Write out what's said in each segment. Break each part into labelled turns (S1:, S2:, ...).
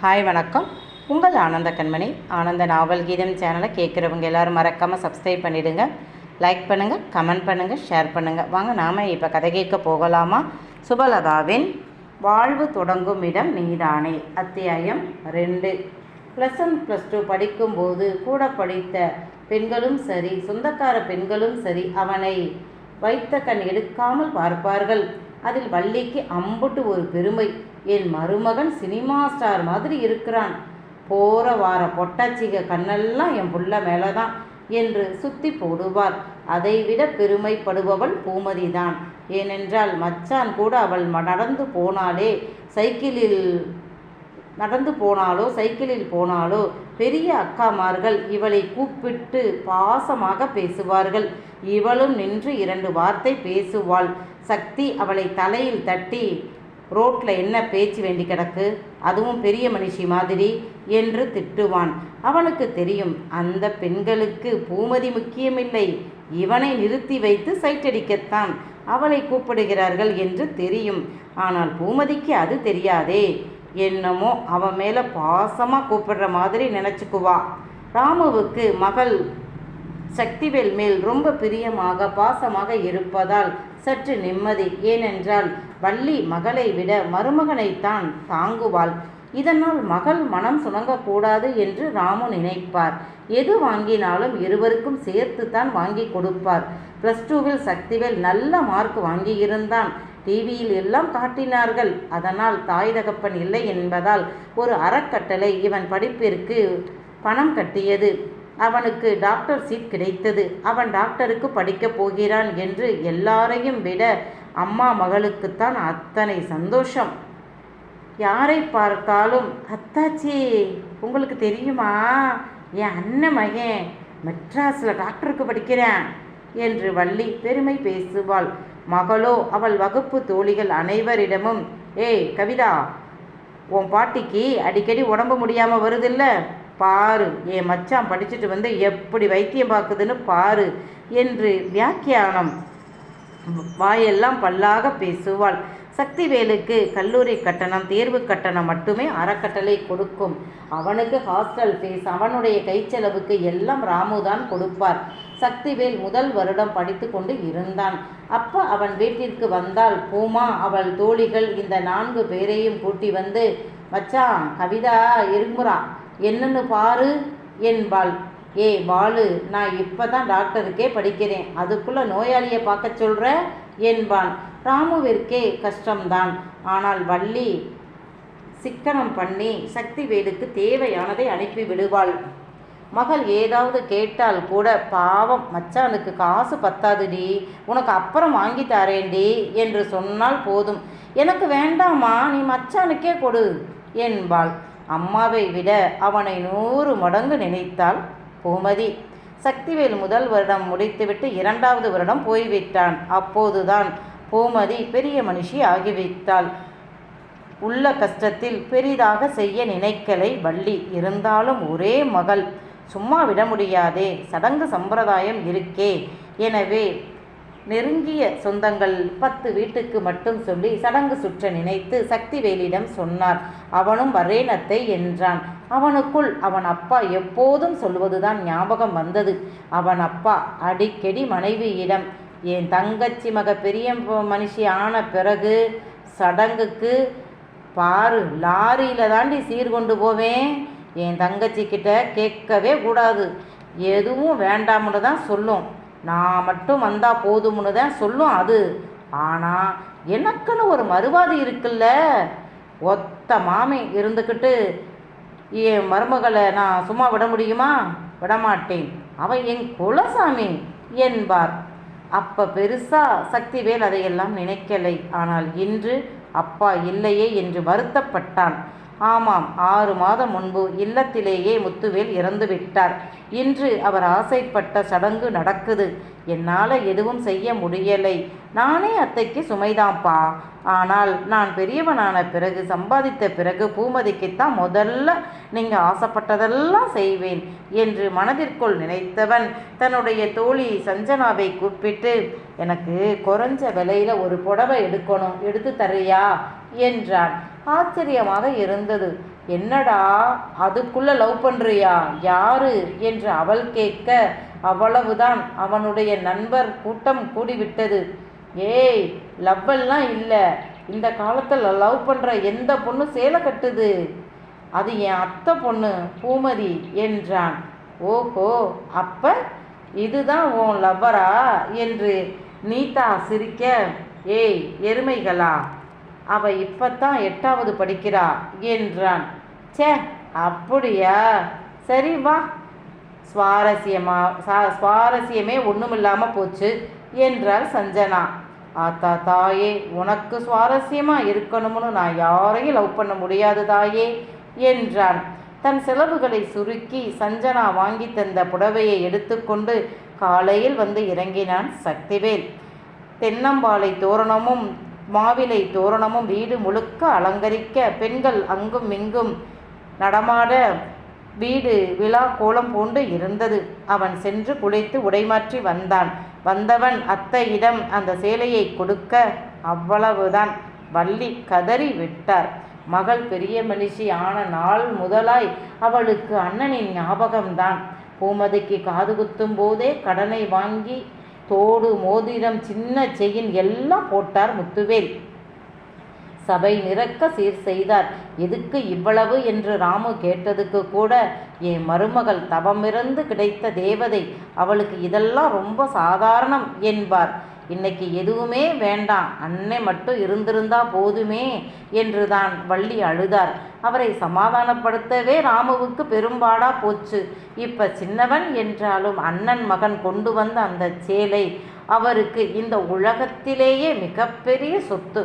S1: Hi வணக்கம். உங்கள் ஆனந்த கண்மணி. ஆனந்த நாவல் கீதம் சேனலை கேட்குறவங்க எல்லாரும் மறக்காமல் சப்ஸ்கிரைப் பண்ணிவிடுங்க லைக் பண்ணுங்கள் கமெண்ட் பண்ணுங்கள் ஷேர் பண்ணுங்கள் வாங்க நாம் இப்போ கதை கேட்க போகலாமா? சுபலதாவின் வாழ்வு தொடங்கும் இடம் நீதானே அத்தியாயம் ரெண்டு. ப்ளஸ் ஒன் ப்ளஸ் டூ படிக்கும்போது கூட படித்த பெண்களும் சரி சொந்தக்கார பெண்களும் சரி அவனை வைத்த கண் எடுக்காமல் பார்ப்பார்கள். அதில் வள்ளிக்கு அம்புட்டு ஒரு பெருமை. என் மருமகன் சினிமா ஸ்டார் மாதிரி இருக்கிறான். போகிற வார பொட்டாச்சிக கண்ணெல்லாம் என் புள்ள மேலே தான் என்று சுத்தி போடுவார். அதைவிட பெருமைப்படுபவள் பூமதி தான் ஏனென்றால் மச்சான் கூட அவள் நடந்து போனாலே சைக்கிளில் நடந்து போனாலோ சைக்கிளில் போனாலோ பெரிய அக்காமார்கள் இவளை கூப்பிட்டு பாசமாக பேசுவார்கள். இவளும் நின்று இரண்டு வார்த்தை பேசுவாள். சக்தி அவளை தலையில் தட்டி ரோட்டில் என்ன பேச்சு வேண்டி கிடக்கு? அதுவும் பெரிய மனுஷி மாதிரி என்று திட்டுவான். அவனுக்கு தெரியும் அந்த பெண்களுக்கு பூமதி முக்கியமில்லை. இவனை நிறுத்தி வைத்து சைட்டடிக்கத்தான் அவளை கூப்பிடுகிறார்கள் என்று தெரியும். ஆனால் பூமதிக்கு அது தெரியாதே. என்னமோ அவன் மேலே பாசமாக கூப்பிடுற மாதிரி நினச்சிக்குவா. ராமுவுக்கு மகள் சக்திவேல் மேல் ரொம்ப பிரியமாக பாசமாக இருப்பதால் சற்று நிம்மதி. ஏனென்றால் வள்ளி மகளை விட மருமகனைத்தான் தாங்குவாள். இதனால் மகள் மனம் சுணங்கக்கூடாது என்று ராமு நினைப்பார். எது வாங்கினாலும் இருவருக்கும் சேர்த்து தான் வாங்கி கொடுப்பார் ப்ளஸ் டூவில் சக்திவேல் நல்ல மார்க் வாங்கியிருந்தான். டிவியில் எல்லாம் காட்டினார்கள். அதனால் தாய் தகப்பன் இல்லை என்பதால் ஒரு அறக்கட்டளை இவன் படிப்பிற்கு பணம் கட்டியது. அவனுக்கு டாக்டர் சீட் கிடைத்தது. அவன் டாக்டருக்கு படிக்கப் போகிறான் என்று எல்லாரையும் விட அம்மா மகளுக்குத்தான் அத்தனை சந்தோஷம். யாரை பார்த்தாலும் அத்தாச்சி உங்களுக்கு தெரியுமா? என் அண்ணன் மகன் மெட்ராஸில் டாக்டருக்கு படிக்கிறேன் என்று வள்ளி பெருமை பேசுவாள். மகளோ அவள் வகுப்பு தோழிகள் அனைவரிடமும் ஏய் கவிதா உன் பாட்டிக்கு அடிக்கடி உடம்பு முடியாமல் வருதில்ல? பாரு என் மச்சான் படிச்சுட்டு வந்து எப்படி வைத்தியம் பார்க்குதுன்னு பாரு என்று வியாக்கியானம். வாயெல்லாம் பல்லாக பேசுவாள். சக்திவேலுக்கு கல்லூரி கட்டணம் தேர்வு கட்டணம் மட்டுமே அறக்கட்டளை கொடுக்கும். அவனுக்கு ஹாஸ்டல் ஃபீஸ் அவனுடைய கைச்செலவுக்கு எல்லாம் ராமு தான் கொடுப்பார். சக்திவேல் முதல் வருடம் படித்து கொண்டு இருந்தான். அப்போ அவன் வீட்டிற்கு வந்தால் பூமா அவள் தோழிகள் இந்த நான்கு பேரையும் கூட்டி வந்து மச்சான் கவிதா இருமுறா என்னன்னு பாரு என்பாள் ஏ பாலு நான் இப்போ தான் டாக்டருக்கே படிக்கிறேன். அதுக்குள்ளே நோயாளியை பார்க்க சொல்கிற என்பான் ராமுவிற்கே கஷ்டம்தான். ஆனால் வள்ளி சிக்கனம் பண்ணி சக்திவேலுக்கு தேவையானதை அனுப்பி விடுவாள். மகள் ஏதாவது கேட்டால் கூட பாவம் மச்சானுக்கு காசு பத்தாதுடி. உனக்கு அப்புறம் வாங்கி தரேன்டி என்று சொன்னால் போதும். எனக்கு வேண்டாமா நீ மச்சானுக்கே கொடு என்பாள் அம்மாவை விட அவனை நூறு மடங்கு நினைத்தாள் பூமதி. சக்திவேல் முதல் வருடம் முடித்துவிட்டு இரண்டாவது வருடம் போய்விட்டான். அப்போதுதான் பூமதி பெரிய மனுஷி ஆகிவிட்டாள். உள்ள கஷ்டத்தில் பெரிதாக செய்ய நினைக்கலை வள்ளி. இருந்தாலும் ஒரே மகள். சும்மா விட முடியாதே. சடங்கு சம்பிரதாயம் இருக்கே. எனவே நெருங்கிய சொந்தங்கள் பத்து வீட்டுக்கு மட்டும் சொல்லி சடங்கு சுற்ற நினைத்து சக்திவேலிடம் சொன்னார். அவனும் வரேனத்தை என்றான். அவனுக்குள் அவன் அப்பா எப்போதும் சொல்வதுதான் ஞாபகம் வந்தது. அவன் அப்பா அடிக்கடி மனைவியிடம் என் தங்கச்சி மக பெரிய மனுஷி ஆன பிறகு சடங்குக்கு பாரு லாரியில் தாண்டி சீர் கொண்டு போவேன். என் தங்கச்சி கிட்ட கேட்கவே கூடாது. எதுவும் வேண்டாம்னு தான் சொல்லும். நான் மட்டும் வந்தால் போதும்னு தான் சொல்லும் அது. ஆனால் எனக்குன்னு ஒரு மறுவாதி இருக்குல்ல? ஒத்த மாமி இருந்துக்கிட்டு என் மருமகளை நான் சும்மா விட முடியுமா? விடமாட்டேன். அவன் என் குலசாமி என்பார். அப்போ பெருசாக சக்திவேல் அதையெல்லாம் நினைக்கலை. ஆனால் இன்று அப்பா இல்லையே என்று வருத்தப்பட்டான். ஆமாம் ஆறு மாதம் முன்பு இல்லத்திலேயே முத்துவேல் இறந்துவிட்டார் இன்று அவர் ஆசைப்பட்ட சடங்கு நடக்குது. என்னால் எதுவும் செய்ய முடியலை. நானே அத்தைக்கு சுமைதான்ப்பா ஆனால் நான் பெரியவனான பிறகு சம்பாதித்த பிறகு பூமதிக்குத்தான் முதல்ல நீங்கள் ஆசைப்பட்டதெல்லாம் செய்வேன் என்று மனதிற்குள் நினைத்தவன் தன்னுடைய தோழி சஞ்சனாவை கூப்பிட்டு எனக்கு குறைஞ்ச விலையில் ஒரு புடவை எடுக்கணும் எடுத்து தரியா என்றான். ஆச்சரியமாக இருந்தது. என்னடா அதுக்குள்ள லவ் பண்ணுறியா யாரு? என்று அவள் கேட்க அவ்வளவுதான். அவனுடைய நண்பர் கூட்டம் கூடிவிட்டது. ஏய் லவ்வெல்லாம் இல்லை. இந்த காலத்தில் லவ் பண்ணுற எந்த பொண்ணு சேலை கட்டுது? அது என் அத்தை பொண்ணு பூமதி என்றான். ஓஹோ அப்ப? இதுதான் உன் லவ்வரா? என்று நீதா சிரிக்க ஏய் எருமைகளா அவ இப்பத்தான் எட்டாவது படிக்கிறா என்றான். ச்சே அப்படியா? சரி வா. சுவாரஸ்யமா சா- சுவாரஸ்யமே ஒன்றுமில்லாமல் போச்சு என்றாள் சஞ்சனா. ஆத்தா தாயே உனக்கு சுவாரஸ்யமாக இருக்கணும்னு நான் யாரையும் லவ் பண்ண முடியாது தாயே என்றான். தன் செலவுகளை சுருக்கி சஞ்சனா வாங்கி தந்த புடவையை எடுத்துக்கொண்டு காலையில் வந்து இறங்கினான் சக்திவேல். தென்னம்பாலை தோரணமும் மாவிலை தோரணமும் வீடு முழுக்க அலங்கரிக்க பெண்கள் அங்கும் இங்கும் நடமாட வீடு விழா கோலம் பூண்டு இருந்தது. அவன் சென்று குளித்து உடைமாற்றி வந்தான். வந்தவன் அத்தையிடம் அந்த சேலையை கொடுக்க. அவ்வளவுதான். வள்ளி கதறி விட்டார். மகள் பெரிய மனுஷி ஆன நாள் முதலாய் அவளுக்கு அண்ணனின் ஞாபகம்தான். பூமதிக்கு காது குத்தும் போதே கடனை வாங்கி தோடு மோதிரம் சின்ன செயின் எல்லாம் போட்டார் முத்துவேல். சபை நிறக்க சீர் செய்தார். எதுக்கு இவ்வளவு என்று ராமு கேட்டதுக்கு கூட என் மருமகள் தவமிருந்து கிடைத்த தேவதை அவளுக்கு இதெல்லாம் ரொம்ப சாதாரணம் என்பார். இன்னைக்கு எதுவுமே வேண்டாம் அன்னை மட்டும் இருந்திருந்தா போதுமே என்று தான் வள்ளி அழுதார். அவரை சமாதானப்படுத்தவே ராமுவுக்கு பெரும்பாடா போச்சு. இப்ப சின்னவன் என்றாலும் அண்ணன் மகன் கொண்டு வந்த அந்த சேலை அவருக்கு இந்த உலகத்திலேயே மிகப்பெரிய சொத்து.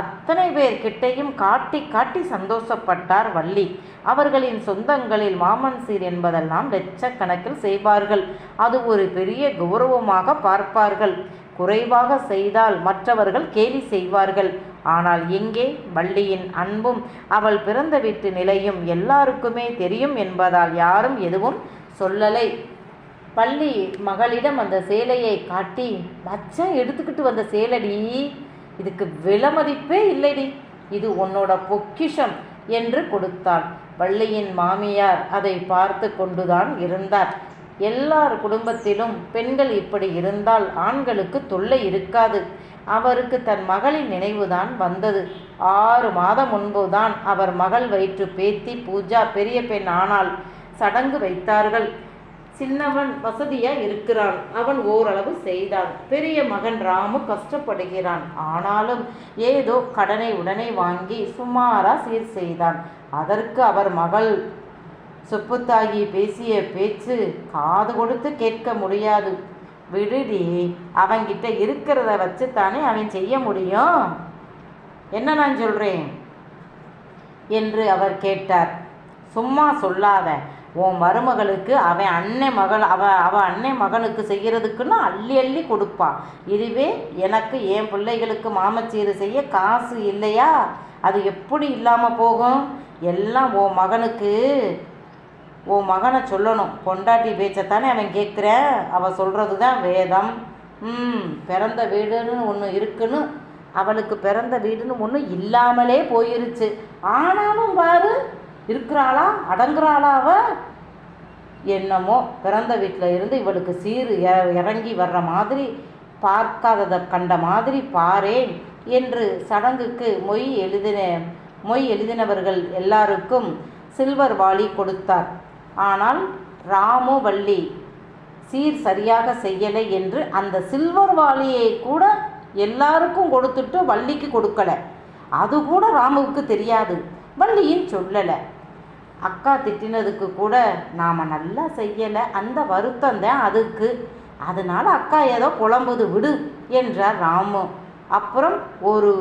S1: அத்தனை பேர் கிட்டையும் காட்டி காட்டி சந்தோஷப்பட்டார் வள்ளி. அவர்களின் சொந்தங்களில் மாமன் சீர் என்பதெல்லாம் லட்சக்கணக்கில் செய்வார்கள். அது ஒரு பெரிய கௌரவமாக பார்ப்பார்கள். குறைவாக செய்தால் மற்றவர்கள் கேலி செய்வார்கள். ஆனால் எங்கே? வள்ளியின் அன்பும் அவள் பிறந்த வீட்டு நிலையும் எல்லாருக்குமே தெரியும் என்பதால் யாரும் எதுவும் சொல்லலை. பள்ளி மகளிடம் அந்த சேலையை காட்டி மச்சம் எடுத்துக்கிட்டு வந்த சேலடி. இதுக்கு விலமதிப்பே இல்லைடி. இது உன்னோட பொக்கிஷம் என்று கொடுத்தாள். வள்ளியின் மாமியார் அதை பார்த்து கொண்டுதான் இருந்தார். எல்லார் குடும்பத்திலும் பெண்கள் இப்படி இருந்தால் ஆண்களுக்கு தொல்லை இருக்காது. அவருக்கு தன் மகளின் நினைவுதான் வந்தது. ஆறு மாதம் முன்புதான் அவர் மகள் வயிற்று பேத்தி பூஜா பெரிய பெண் ஆனால் சடங்கு வைத்தார்கள். சின்னவன் வசதியாக இருக்கிறான். அவன் ஓரளவு செய்தான். பெரிய மகன் ராமு கஷ்டப்படுகிறான். ஆனாலும் ஏதோ கடனை உடனே வாங்கி சுமாரா சீர் செய்தான். அதற்கு அவர் மகள் சுப்புத்தாயி பேசிய பேச்சு காது கொடுத்து கேட்க முடியாது. விடுடி அவன்கிட்ட இருக்கிறத வச்சு தானே அவன் செய்ய முடியும். என்ன நான் சொல்கிறேன் என்று அவர் கேட்டார். சும்மா சொல்லாத. உன் மருமகளுக்கு அவன் அன்னை மகள் அவ அவ அன்னை மகனுக்கு செய்கிறதுக்குன்னு அள்ளி அள்ளி கொடுப்பான் இதுவே எனக்கு என் பிள்ளைகளுக்கு மாமச்சீறு செய்ய காசு இல்லையா? அது எப்படி இல்லாமல் போகும்? எல்லாம் உன் மகனுக்கு உன் மகனை சொல்லணும். பொண்டாட்டி பேச்சைத்தானே அவன் கேட்குற அவள் சொல்கிறது தான் வேதம். ம் பிறந்த வீடுன்னு ஒன்று இருக்குன்னு அவளுக்கு பிறந்த வீடுன்னு ஒன்று இல்லாமலே போயிருச்சு. ஆனாலும் பாரு இருக்கிறாளா? அடங்குறாளா அவ? என்னமோ பிறந்த வீட்டில் இருந்து இவளுக்கு சீர் இ- இறங்கி வர்ற மாதிரி பார்க்காததை கண்ட மாதிரி பாரேன் என்று சடங்குக்கு மொய் எழுதின மொய் எழுதினவர்கள் எல்லாருக்கும் சில்வர் வாளி கொடுத்தார். ஆனால் ராமு வள்ளி சீர் சரியாக செய்யலை என்று அந்த சில்வர் வாளியை கூட எல்லாருக்கும் கொடுத்துட்டு வள்ளிக்கு கொடுக்கல. அது கூட ராமுவுக்கு தெரியாது. வள்ளியும் சொல்லலை. அக்கா திட்டினதுக்கு கூட நாம் நல்லா செய்யலை. அந்த வருத்தம் தான் அதுக்கு. அதனால் அக்கா ஏதோ குழம்புது விடு என்றார் ராமு. அப்புறம் ஒரு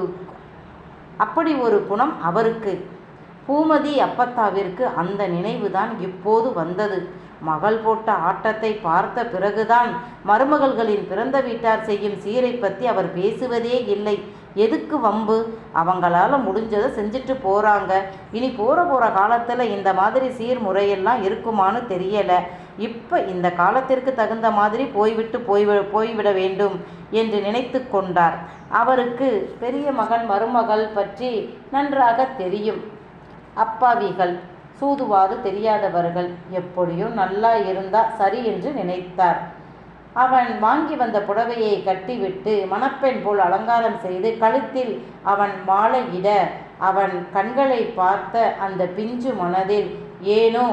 S1: அப்படி ஒரு குணம் அவருக்கு. பூமதி அப்பத்தாவிற்கு அந்த நினைவுதான் இப்போது வந்தது. மகள் போட்ட ஆட்டத்தை பார்த்த பிறகுதான் மருமகள்களின் பிறந்த வீட்டார் செய்யும் சீரை பற்றி அவர் பேசுவதே இல்லை. எதுக்கு வம்பு? அவங்களால முடிஞ்சதை செஞ்சுட்டு போகிறாங்க இனி போகிற போகிற காலத்தில் இந்த மாதிரி சீர்முறையெல்லாம் இருக்குமான்னு தெரியலை. இப்போ இந்த காலத்திற்கு தகுந்த மாதிரி போய்விட்டு போய்வி போய்விட வேண்டும் என்று நினைத்து கொண்டார். அவருக்கு பெரிய மகன் மருமகள் பற்றி நன்றாக தெரியும். அப்பாவிகள். சூதுவாது தெரியாதவர்கள் எப்படியோ நல்லா இருந்தா சரி என்று நினைத்தார். அவன் வாங்கி வந்த புடவையை கட்டிவிட்டு மணப்பெண் போல் அலங்காரம் செய்து கழுத்தில் அவன் மாலையிட அவன் கண்களை பார்த்த அந்த பிஞ்சு மனதில் ஏனோ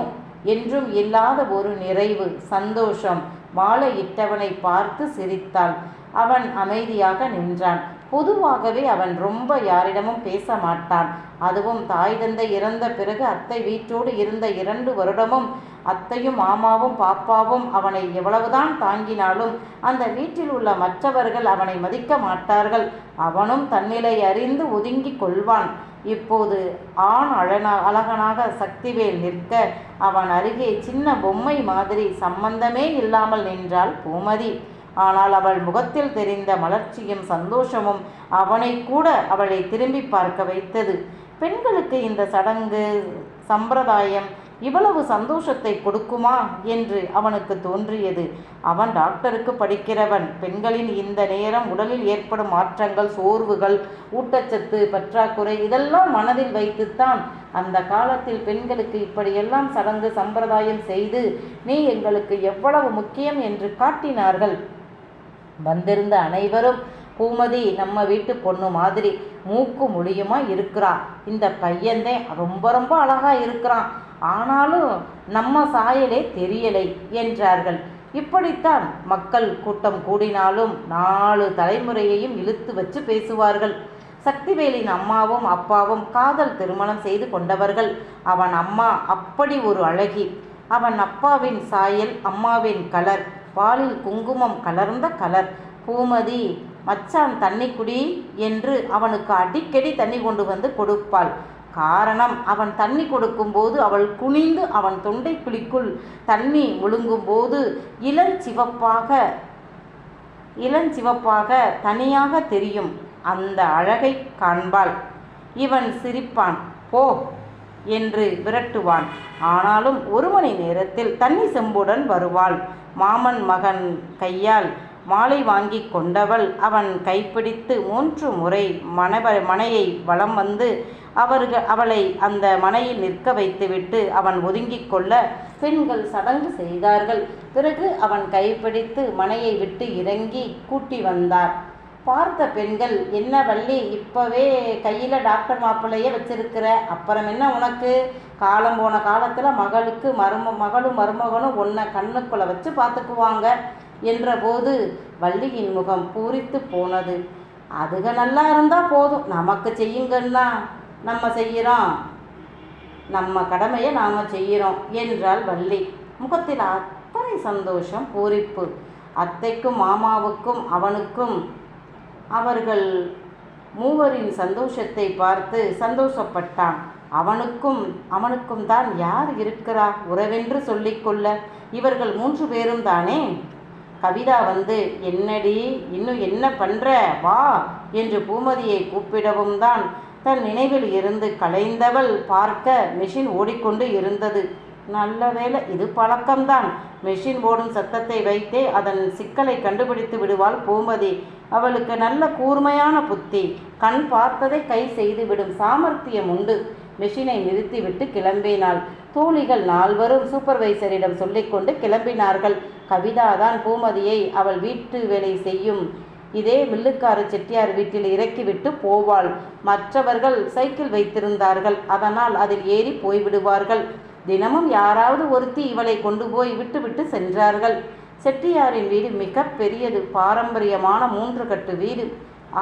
S1: என்றும் இல்லாத ஒரு நிறைவு சந்தோஷம். மாலையிட்டவனை பார்த்து சிரித்தாள். அவன் அமைதியாக நின்றான். பொதுவாகவே அவன் ரொம்ப யாரிடமும் பேச மாட்டான். அதுவும் தாய் தந்தை இறந்த பிறகு அத்தை வீட்டோடு இருந்த இரண்டு வருடமும் அத்தையும் மாமாவும் பாப்பாவும் அவனை எவ்வளவுதான் தாங்கினாலும் அந்த வீட்டில் உள்ள மற்றவர்கள் அவனை மதிக்க மாட்டார்கள். அவனும் தன்னிலை அறிந்து ஒதுங்கி கொள்வான். இப்போது ஆண் அழனா அழகனாக சக்திவேல் நிற்க அவன் அருகே சின்ன பொம்மை மாதிரி சம்பந்தமே இல்லாமல் நின்றாள் பூமதி. ஆனால் அவள் முகத்தில் தெரிந்த மலர்ச்சியும் சந்தோஷமும் அவனை கூட அவளை திரும்பி பார்க்க வைத்தது. பெண்களுக்கு இந்த சடங்கு சம்பிரதாயம் இவ்வளவு சந்தோஷத்தை கொடுக்குமா என்று அவனுக்கு தோன்றியது. அவன் டாக்டருக்கு படிக்கிறவன். பெண்களின் இந்த நேரம் உடலில் ஏற்படும் மாற்றங்கள் சோர்வுகள் ஊட்டச்சத்து பற்றாக்குறை இதெல்லாம் மனதில் வைத்துத்தான். அந்த காலத்தில் பெண்களுக்கு இப்படியெல்லாம் சடங்கு சம்பிரதாயம் செய்து நீ எங்களுக்கு எவ்வளவு முக்கியம் என்று காட்டினார்கள். வந்திருந்த அனைவரும் பூமதி நம்ம வீட்டு பொண்ணு மாதிரி மூக்கு முடியுமா இருக்கிறா? இந்த பையன்தான் ரொம்ப ரொம்ப அழகா இருக்கிறான். ஆனாலும் நம்ம சாயலே தெரியலை என்றார்கள். இப்படித்தான் மக்கள் கூட்டம் கூடினாலும் நாலு தலைமுறையையும் இழுத்து வச்சு பேசுவார்கள். சக்திவேலின் அம்மாவும் அப்பாவும் காதல் திருமணம் செய்து கொண்டவர்கள். அவன் அம்மா அப்படி ஒரு அழகி. அவன் அப்பாவின் சாயல் அம்மாவின் கலர். பாலில் குங்குமம் கலர்ந்த கலர். பூமதி மச்சான் தண்ணி குடி என்று அவனுக்கு அடிக்கடி தண்ணி கொண்டு வந்து கொடுப்பாள். காரணம் அவன் தண்ணி கொடுக்கும்போது அவள் குனிந்து அவன் தொண்டை குழிக்குள் தண்ணி ஒழுங்கும்போது இளஞ்சிவப்பாக இளஞ்சிவப்பாக தனியாக தெரியும். அந்த அழகை காண்பாள். இவன் சிரிப்பான். போ என்று விரட்டுவான். ஆனாலும் ஒரு மணி நேரத்தில் தண்ணி செம்புடன் வருவாள். மாமன் மகன் கையால் மாலை வாங்கி கொண்டவள் அவன் கைப்பிடித்து மூன்று முறை மனவ மனையை வலம் வந்து அவர்கள் அவளை அந்த மனையில் நிற்க வைத்துவிட்டு அவன் ஒதுங்கிக் கொள்ள பெண்கள் சடங்கு செய்தார்கள். பிறகு அவன் கைப்பிடித்து மனையை விட்டு இறங்கி கூட்டி வந்தார். பார்த்த பெண்கள் என்ன வள்ளி இப்போவே கையில் டாக்டர் மாப்பிள்ளையே வச்சிருக்கிற அப்புறம் என்ன உனக்கு? காலம் போன காலத்தில் மகளுக்கு மரும மகளும் மருமகனும் உன்னை கண்ணுக்குள்ளே வச்சு பார்த்துக்குவாங்க என்றபோது வள்ளியின் முகம் பூரித்து போனது. அதுக நல்லா இருந்தால் போதும் நமக்கு செய்யுங்கன்னா நம்ம செய்கிறோம் நம்ம கடமையை நாம் செய்கிறோம் என்றாள் வள்ளி. முகத்தில் அத்தனை சந்தோஷம் பூரிப்பு. அத்தைக்கும் மாமாவுக்கும் அவனுக்கும் அவர்கள் மூவரின் சந்தோஷத்தை பார்த்து சந்தோஷப்பட்டான். அவனுக்கும் அவனுக்கும் தான் யார் இருக்கிறா? உறவென்று சொல்லிக்கொள்ள இவர்கள் மூன்று பேரும் தானே? கவிதா வந்து என்னடி இன்னும் என்ன பண்ற? வா என்று பூமதியை கூப்பிடவும் தான் தன் நினைவில் இருந்து கலைந்தவள் பார்க்க மெஷின் ஓடிக்கொண்டு இருந்தது. நல்ல வேளை இது பழக்கம்தான். மெஷின் ஓடும் சத்தத்தை வைத்தே அதன் சிக்கலை கண்டுபிடித்து விடுவாள் பூமதி அவளுக்கு நல்ல கூர்மையான புத்தி. கண் பார்த்ததை கை செய்துவிடும் சாமர்த்தியம் உண்டு. மெஷினை நிறுத்திவிட்டு கிளம்பினாள். தோழிகள் நால்வரும் சூப்பர்வைசரிடம் சொல்லிக்கொண்டு கிளம்பினார்கள். கவிதா தான் பூமதியை அவள் வீட்டு வேலை செய்யும். இதே மில்லுக்கார செட்டியார் வீட்டில் இறக்கிவிட்டு போவாள். மற்றவர்கள் சைக்கிள் வைத்திருந்தார்கள். அதனால் அதில் ஏறி போய்விடுவார்கள். தினமும் யாராவது ஒருத்தி இவளை கொண்டு போய் விட்டுவிட்டு சென்றார்கள். செட்டியாரின் வீடு மிக பெரியது. பாரம்பரியமான மூன்று கட்டு வீடு.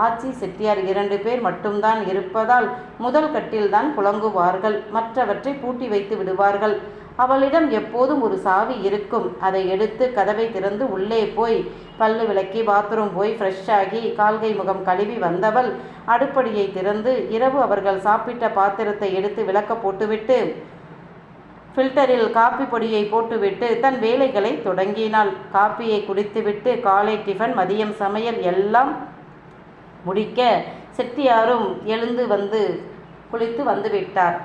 S1: ஆச்சி செட்டியார் இரண்டு பேர் மட்டும்தான் இருப்பதால் முதல் கட்டில்தான் புழங்குவார்கள். மற்றவற்றை பூட்டி வைத்து விடுவார்கள். அவளிடம் எப்போதும் ஒரு சாவி இருக்கும். அதை எடுத்து கதவை திறந்து உள்ளே போய் பல்லு விளக்கி பாத்ரூம் போய் ஃப்ரெஷ் ஆகி கால்கை முகம் கழுவி வந்தவள் அடுப்படியை திறந்து இரவு அவர்கள் சாப்பிட்ட பாத்திரத்தை எடுத்து விளக்க போட்டுவிட்டு ஃபில்டரில் காப்பி பொடியை போட்டுவிட்டு தன் வேலைகளை தொடங்கினாள். காப்பியை குடித்துவிட்டு காலை டிஃபன் மதியம் சமையல் எல்லாம் முடிக்க செட்டியாரும் எழுந்து வந்து குளித்து வந்துவிட்டார்.